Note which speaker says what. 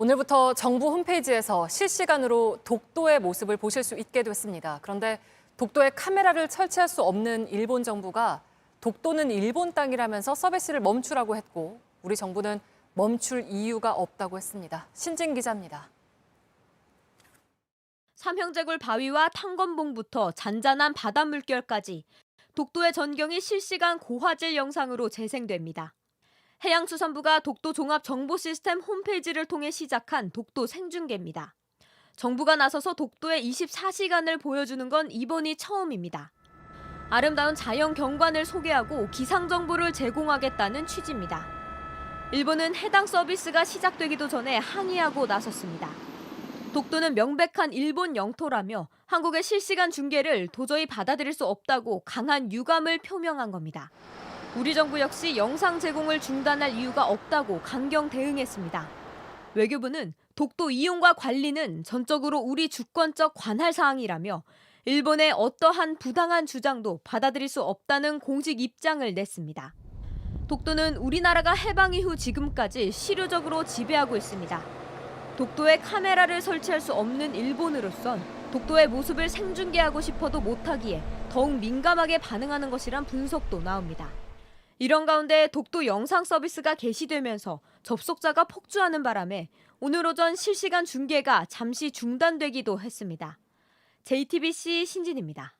Speaker 1: 오늘부터 정부 홈페이지에서 실시간으로 독도의 모습을 보실 수 있게 됐습니다. 그런데 독도에 카메라를 설치할 수 없는 일본 정부가 독도는 일본 땅이라면서 서비스를 멈추라고 했고 우리 정부는 멈출 이유가 없다고 했습니다. 신진 기자입니다.
Speaker 2: 삼형제굴 바위와 탄건봉부터 잔잔한 바다 물결까지 독도의 전경이 실시간 고화질 영상으로 재생됩니다. 해양수산부가 독도 종합 정보 시스템 홈페이지를 통해 시작한 독도 생중계입니다. 정부가 나서서 독도의 24시간을 보여주는 건 이번이 처음입니다. 아름다운 자연 경관을 소개하고 기상 정보를 제공하겠다는 취지입니다. 일본은 해당 서비스가 시작되기도 전에 항의하고 나섰습니다. 독도는 명백한 일본 영토라며 한국의 실시간 중계를 도저히 받아들일 수 없다고 강한 유감을 표명한 겁니다. 우리 정부 역시 영상 제공을 중단할 이유가 없다고 강경 대응했습니다. 외교부는 독도 이용과 관리는 전적으로 우리 주권적 관할 사항이라며 일본의 어떠한 부당한 주장도 받아들일 수 없다는 공식 입장을 냈습니다. 독도는 우리나라가 해방 이후 지금까지 실효적으로 지배하고 있습니다. 독도에 카메라를 설치할 수 없는 일본으로선 독도의 모습을 생중계하고 싶어도 못하기에 더욱 민감하게 반응하는 것이란 분석도 나옵니다. 이런 가운데 독도 영상 서비스가 개시되면서 접속자가 폭주하는 바람에 오늘 오전 실시간 중계가 잠시 중단되기도 했습니다. JTBC 신진입니다.